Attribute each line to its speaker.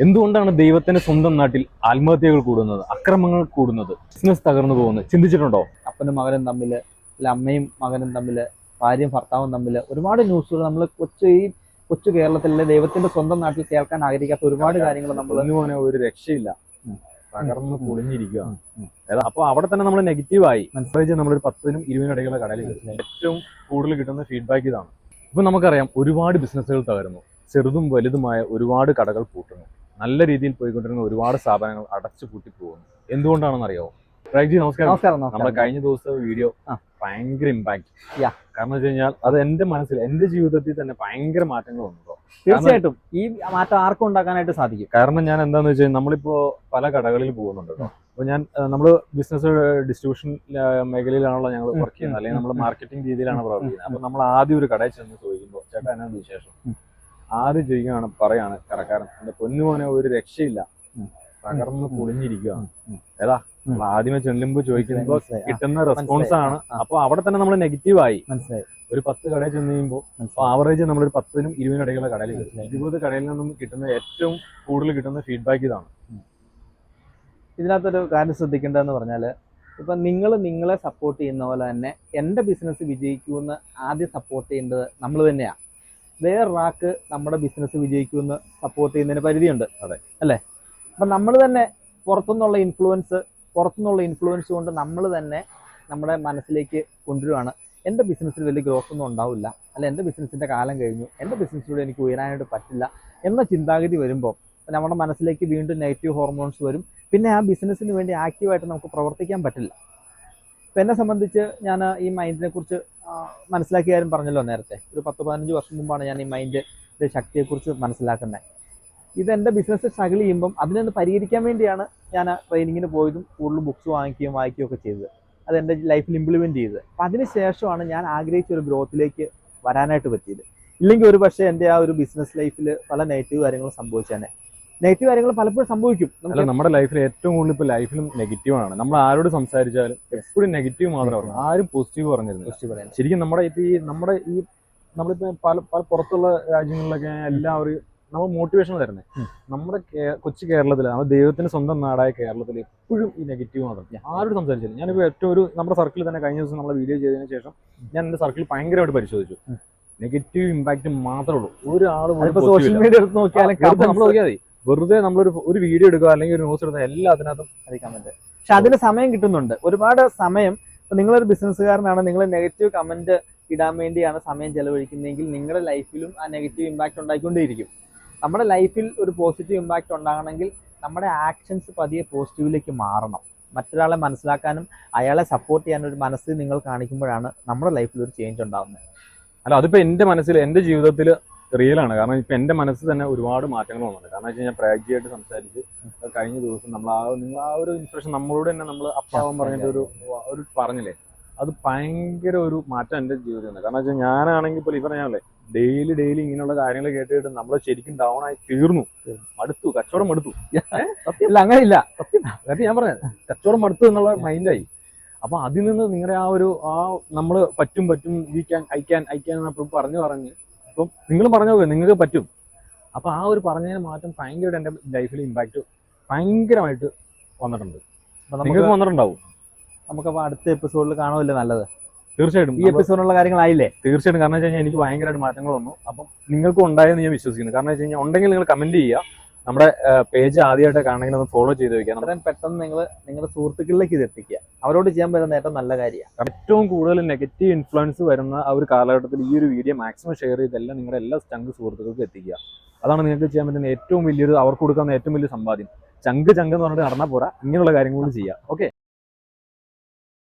Speaker 1: എന്തുകൊണ്ടാണ് ദൈവത്തിന്റെ സ്വന്തം നാട്ടിൽ ആത്മഹത്യകൾ കൂടുന്നത് അക്രമങ്ങൾ കൂടുന്നത്? ബിസിനസ് തകർന്നു പോകുന്നത് ചിന്തിച്ചിട്ടുണ്ടോ?
Speaker 2: അപ്പനും മകനും തമ്മിൽ അല്ല അമ്മയും മകനും തമ്മിൽ ഭാര്യയും ഭർത്താവും തമ്മിൽ ഒരുപാട് ന്യൂസുകൾ നമ്മൾ കൊച്ചു ഈ കൊച്ചു കേരളത്തിലെ ദൈവത്തിന്റെ സ്വന്തം നാട്ടിൽ കേൾക്കാൻ ആഗ്രഹിക്കാത്ത ഒരുപാട് കാര്യങ്ങൾ നമ്മൾ
Speaker 1: ഒന്നു ഒരു രക്ഷയില്ല. തകർന്ന്. പൊളിഞ്ഞിരിക്കുക. അപ്പൊ അവിടെ തന്നെ നമ്മൾ നെഗറ്റീവായി
Speaker 2: മനസ്സിലായി.
Speaker 1: നമ്മളൊരു പത്തിനും ഇരുപതിനും ഇടയ്ക്കുള്ള കടയിൽ ഏറ്റവും കൂടുതൽ കിട്ടുന്ന ഫീഡ്ബാക്ക് ഇതാണ്. ഇപ്പൊ നമുക്കറിയാം ഒരുപാട് ബിസിനസ്സുകൾ തകരുന്നു. ചെറുതും വലുതുമായ ഒരുപാട് കടകൾ പൂട്ടുന്നു. നല്ല രീതിയിൽ പോയിക്കൊണ്ടിരുന്ന ഒരുപാട് സ്ഥാപനങ്ങൾ അടച്ചു പൂട്ടി പോകുന്നു എന്തുകൊണ്ടാണെന്ന് അറിയാമോ രാജ്ജി നമസ്കാരം.
Speaker 2: നമസ്കാരം
Speaker 1: നമ്മുടെ കഴിഞ്ഞ ദിവസത്തെ വീഡിയോ. ഭയങ്കര ഇമ്പാക്ട്. കാരണം വെച്ച് കഴിഞ്ഞാൽ അത് എന്റെ മനസ്സിൽ എന്റെ ജീവിതത്തിൽ തന്നെ ഭയങ്കര മാറ്റങ്ങൾ വന്നു
Speaker 2: തീർച്ചയായിട്ടും. ഈ മാറ്റം ആർക്കും ഉണ്ടാക്കാനായിട്ട് സാധിക്കും.
Speaker 1: കാരണം ഞാൻ എന്താന്ന് വെച്ചാൽ നമ്മളിപ്പോ പല കടകളിൽ പോകുന്നുണ്ട് അപ്പൊ ഞാൻ നമ്മൾ ബിസിനസ് ഡിസ്ട്രിബ്യൂഷൻ മേഖലയിലാണല്ലോ ഞങ്ങൾ വർക്ക് ചെയ്യുന്നത്. അല്ലെങ്കിൽ നമ്മൾ മാർക്കറ്റിംഗ് രീതിയിലാണ് പ്രവർത്തിക്കുന്നത് അപ്പൊ നമ്മൾ ആദ്യം ഒരു കടയിൽ ചെന്ന് ചോദിക്കുമ്പോൾ ചേട്ടാ എന്നാ വിശേഷം? ആദ്യം ചെയ്യുകയാണ് പറയാണ് കടക്കാരൻ എന്റെ പൊന്നുമോനെ ഒരു രക്ഷയില്ല. തകർന്ന് പൊളിഞ്ഞിരിക്കുക
Speaker 2: ഉം, ഉം.
Speaker 1: ഏതാ. നമ്മൾ ആദ്യമേ ചെല്ലുമ്പോൾ
Speaker 2: ചോദിക്കുമ്പോ
Speaker 1: കിട്ടുന്ന റെസ്പോൺസ് ആണ്. അപ്പൊ അവിടെ തന്നെ നമ്മൾ നെഗറ്റീവ് ആയി.
Speaker 2: മനസ്സിലായി.
Speaker 1: ഒരു പത്ത് കടയിൽ ചെന്ന് കഴിയുമ്പോൾ. ആവറേജ് നമ്മളൊരു പത്തിനും ഇരുപതിനും ഇടയ്ക്കുള്ള കടയിൽ. ഇരുപത് കടയിൽ നിന്നും കിട്ടുന്ന ഏറ്റവും കൂടുതൽ കിട്ടുന്ന ഫീഡ്ബാക്ക് ഇതാണ്.
Speaker 2: ഇതിനകത്തൊരു കാര്യം ശ്രദ്ധിക്കേണ്ടതെന്ന് പറഞ്ഞാൽ ഇപ്പം നിങ്ങൾ നിങ്ങളെ സപ്പോർട്ട് ചെയ്യുന്ന പോലെ തന്നെ എന്റെ ബിസിനസ് വിജയിക്കുമെന്ന് ആദ്യം സപ്പോർട്ട് ചെയ്യേണ്ടത് നമ്മൾ തന്നെയാണ് വേറൊരാൾക്ക് നമ്മുടെ ബിസിനസ് വിജയിക്കുമെന്ന് സപ്പോർട്ട് ചെയ്യുന്നതിന് പരിധിയുണ്ട്.
Speaker 1: അതെ.
Speaker 2: അല്ലേ? അപ്പം നമ്മൾ തന്നെ പുറത്തുനിന്നുള്ള ഇൻഫ്ലുവൻസ് പുറത്തുനിന്നുള്ള ഇൻഫ്ലുവൻസ് കൊണ്ട് നമ്മൾ തന്നെ നമ്മുടെ മനസ്സിലേക്ക് കൊണ്ടുവരുവാണ്. എന്റെ ബിസിനസ്സിൽ വലിയ ഗ്രോത്ത് ഒന്നും ഉണ്ടാവില്ല. അല്ല എന്റെ ബിസിനസ്സിന്റെ കാലം കഴിഞ്ഞു. എന്റെ ബിസിനസ്സിലൂടെ എനിക്ക് ഉയരാനായിട്ട് പറ്റില്ല എന്ന ചിന്താഗതി വരുമ്പോൾ നമ്മുടെ മനസ്സിലേക്ക് വീണ്ടും നെഗറ്റീവ് ഹോർമോൺസ് വരും. പിന്നെ ആ ബിസിനസ്സിന് വേണ്ടി ആക്റ്റീവായിട്ട് നമുക്ക് പ്രവർത്തിക്കാൻ പറ്റില്ല. ഇപ്പം എന്നെ സംബന്ധിച്ച് ഞാൻ ഈ മൈൻഡിനെ കുറിച്ച് മനസ്സിലാക്കിയ കാര്യം പറഞ്ഞല്ലോ നേരത്തെ. ഒരു പത്ത് പതിനഞ്ച് വർഷം മുമ്പാണ് ഞാൻ ഈ മൈൻഡിന്റെ ശക്തിയെക്കുറിച്ച് മനസ്സിലാക്കുന്നത്. ഇത് എന്റെ ബിസിനസ് സ്ട്രഗിൾ ചെയ്യുമ്പം അതിനൊന്ന് പരിഹരിക്കാൻ വേണ്ടിയാണ് ഞാൻ ട്രെയിനിങ്ങിന് പോയതും കൂടുതൽ ബുക്സ് വാങ്ങിക്കുകയും വായിക്കുകയും ഒക്കെ ചെയ്തത്. അത് എന്റെ ലൈഫിൽ ഇംപ്ലിമെന്റ് ചെയ്തത്. അപ്പം അതിന് ശേഷമാണ് ഞാൻ ആഗ്രഹിച്ച ഒരു ഗ്രോത്തിലേക്ക് വരാനായിട്ട് പറ്റിയത്. ഇല്ലെങ്കിൽ ഒരു പക്ഷേ എന്റെ ആ ഒരു ബിസിനസ് ലൈഫിൽ പല നെഗറ്റീവ് കാര്യങ്ങളും സംഭവിച്ചേനെ. നെഗറ്റീവ് കാര്യങ്ങൾ പലപ്പോഴും സംഭവിക്കും.
Speaker 1: അല്ല നമ്മുടെ ലൈഫിൽ ഏറ്റവും കൂടുതൽ ഇപ്പൊ ലൈഫിലും നെഗറ്റീവ് ആണ്. നമ്മൾ ആരോട് സംസാരിച്ചാലും എപ്പോഴും നെഗറ്റീവ് മാത്രമേ പറഞ്ഞു ആരും പോസിറ്റീവ്
Speaker 2: പറഞ്ഞിരുന്നു.
Speaker 1: ശരിക്കും നമ്മുടെ ഇപ്പൊ ഈ നമ്മുടെ ഈ നമ്മളിപ്പോ പല പല പുറത്തുള്ള രാജ്യങ്ങളിലൊക്കെ എല്ലാവരും നമ്മൾ മോട്ടിവേഷൻ തരുന്നത് നമ്മുടെ കൊച്ചു കേരളത്തിൽ നമ്മുടെ ദൈവത്തിന്റെ സ്വന്തം നാടായ കേരളത്തിൽ എപ്പോഴും ഈ നെഗറ്റീവ് മാത്രം. ആരോട് സംസാരിച്ചില്ല. ഞാനിപ്പോ ഏറ്റവും ഒരു നമ്മുടെ സർക്കിളിൽ തന്നെ കഴിഞ്ഞ ദിവസം നമ്മളെ വീഡിയോ ചെയ്തതിന് ശേഷം ഞാൻ എന്റെ സർക്കിൾ ഭയങ്കരമായിട്ട് പരിശോധിച്ചു. നെഗറ്റീവ് ഇമ്പാക്ട് മാത്രമേ ഉള്ളൂ. ഒരാൾ
Speaker 2: സോഷ്യൽ മീഡിയ എടുത്ത് നോക്കിയാലും
Speaker 1: നമ്മൾ നോക്കിയാൽ മതി. വെറുതെ നമ്മളൊരു ഒരു വീഡിയോ എടുക്കുക അല്ലെങ്കിൽ ഒരു ന്യൂസ് എടുക്കുക എല്ലാത്തിനകത്തും
Speaker 2: അറിയിക്കാൻ പറ്റും പക്ഷെ അതിന് സമയം കിട്ടുന്നുണ്ട്. ഒരുപാട് സമയം ഇപ്പൊ നിങ്ങളൊരു ബിസിനസ്സുകാരനാണ് നിങ്ങൾ നെഗറ്റീവ് കമന്റ് ഇടാൻ വേണ്ടിയാണ് സമയം ചെലവഴിക്കുന്നതെങ്കിൽ നിങ്ങളുടെ ലൈഫിലും ആ നെഗറ്റീവ് ഇമ്പാക്ട് ഉണ്ടായിക്കൊണ്ടേയിരിക്കും. നമ്മുടെ ലൈഫിൽ ഒരു പോസിറ്റീവ് ഇമ്പാക്ട് ഉണ്ടാകണമെങ്കിൽ നമ്മുടെ ആക്ഷൻസ് പതിയെ പോസിറ്റീവിലേക്ക് മാറണം. മറ്റൊരാളെ മനസ്സിലാക്കാനും അയാളെ സപ്പോർട്ട് ചെയ്യാനും ഒരു മനസ്സ് നിങ്ങൾ കാണിക്കുമ്പോഴാണ് നമ്മുടെ ലൈഫിൽ ഒരു ചേഞ്ച് ഉണ്ടാകുന്നത്
Speaker 1: അല്ല അതിപ്പോ എന്റെ മനസ്സിൽ എന്റെ ജീവിതത്തിൽ റിയൽ ആണ്. കാരണം ഇപ്പം എന്റെ മനസ്സിൽ തന്നെ ഒരുപാട് മാറ്റങ്ങൾ വന്നിട്ടുണ്ട്. കാരണം വെച്ച് കഴിഞ്ഞാൽ പ്രാജിയായിട്ട് സംസാരിച്ച് കഴിഞ്ഞ ദിവസം നമ്മൾ ആ നിങ്ങൾ ആ ഒരു ഇൻസ്പിറേഷൻ നമ്മളോട് തന്നെ നമ്മൾ അപ്പാവൻ പറഞ്ഞിട്ട് ഒരു ഒരു പറഞ്ഞില്ലേ? അത് ഭയങ്കര ഒരു മാറ്റം എന്റെ ജീവിതത്തിൽ ഉണ്ട് കാരണം വെച്ചാൽ ഞാനാണെങ്കിൽ ഇപ്പോൾ ഈ പറഞ്ഞാലേ ഡെയിലി ഡെയിലി ഇങ്ങനെയുള്ള കാര്യങ്ങൾ കേട്ടിട്ട് നമ്മൾ ശരിക്കും ഡൗൺ ആയി തീർന്നു. മടുത്തു കച്ചവടം മടുത്തു.
Speaker 2: ഇല്ല അങ്ങനെയില്ല
Speaker 1: സത്യം. ഞാൻ പറഞ്ഞത് കച്ചവടം മടുത്തു എന്നുള്ള മൈൻഡായി അപ്പൊ അതിൽ നിന്ന് നിങ്ങളുടെ ആ ഒരു ആ നമ്മൾ പറ്റും പറ്റും we can I can I can പറഞ്ഞു പറഞ്ഞ് അപ്പം നിങ്ങൾ പറഞ്ഞു നിങ്ങൾക്ക് പറ്റും. അപ്പൊ ആ ഒരു പറഞ്ഞതിന് മാറ്റം ഭയങ്കരമായിട്ട് എന്റെ ലൈഫിൽ ഇമ്പാക്റ്റ് ഭയങ്കരമായിട്ട് വന്നിട്ടുണ്ട്.
Speaker 2: അപ്പൊ നമുക്ക്
Speaker 1: നിങ്ങൾക്ക് വന്നിട്ടുണ്ടാവും.
Speaker 2: നമുക്കപ്പോ അടുത്ത എപ്പിസോഡിൽ കാണുമല്ലേ നല്ലത്.
Speaker 1: തീർച്ചയായിട്ടും.
Speaker 2: ഈ എപ്പിസോഡിലുള്ള കാര്യങ്ങളായില്ലേ
Speaker 1: തീർച്ചയായിട്ടും. കാരണം വെച്ച് കഴിഞ്ഞാൽ എനിക്ക് ഭയങ്കരമായിട്ട് മാറ്റങ്ങൾ വന്നു. അപ്പം നിങ്ങൾക്കും ഉണ്ടായെന്ന് ഞാൻ വിശ്വസിക്കുന്നു. കാരണം വെച്ച് കഴിഞ്ഞാൽ ഉണ്ടെങ്കിൽ നിങ്ങൾ കമന്റ് ചെയ്യുക. നമ്മുടെ പേജ് ആദ്യമായിട്ട് കാണണമെങ്കിൽ ഒന്ന് ഫോളോ ചെയ്ത് വെക്കാം
Speaker 2: അത്രയും പെട്ടെന്ന് നിങ്ങൾ നിങ്ങളുടെ സുഹൃത്തുക്കളിലേക്ക് ഇത് എത്തിക്കുക. അവരോട് ചെയ്യാൻ പറ്റുന്ന ഏറ്റവും നല്ല കാര്യമാണ്.
Speaker 1: ഏറ്റവും കൂടുതൽ നെഗറ്റീവ് ഇൻഫ്ലുവൻസ് വരുന്ന ആ ഒരു കാലഘട്ടത്തിൽ ഈ ഒരു വീഡിയോ മാക്സിമം ഷെയർ ചെയ്തെല്ലാം നിങ്ങളുടെ എല്ലാ ചങ്ക് സുഹൃത്തുക്കൾക്ക് എത്തിക്കുക. അതാണ് നിങ്ങൾക്ക് ചെയ്യാൻ പറ്റുന്ന ഏറ്റവും വലിയൊരു അവർക്ക് കൊടുക്കുന്ന ഏറ്റവും വലിയ സമ്പാദ്യം. ചങ്ക് ചങ്ക് എന്ന് പറഞ്ഞിട്ട് നടന്നാൽ പോരാ. ഇങ്ങനെയുള്ള കാര്യങ്ങളും ചെയ്യാം. ഓക്കെ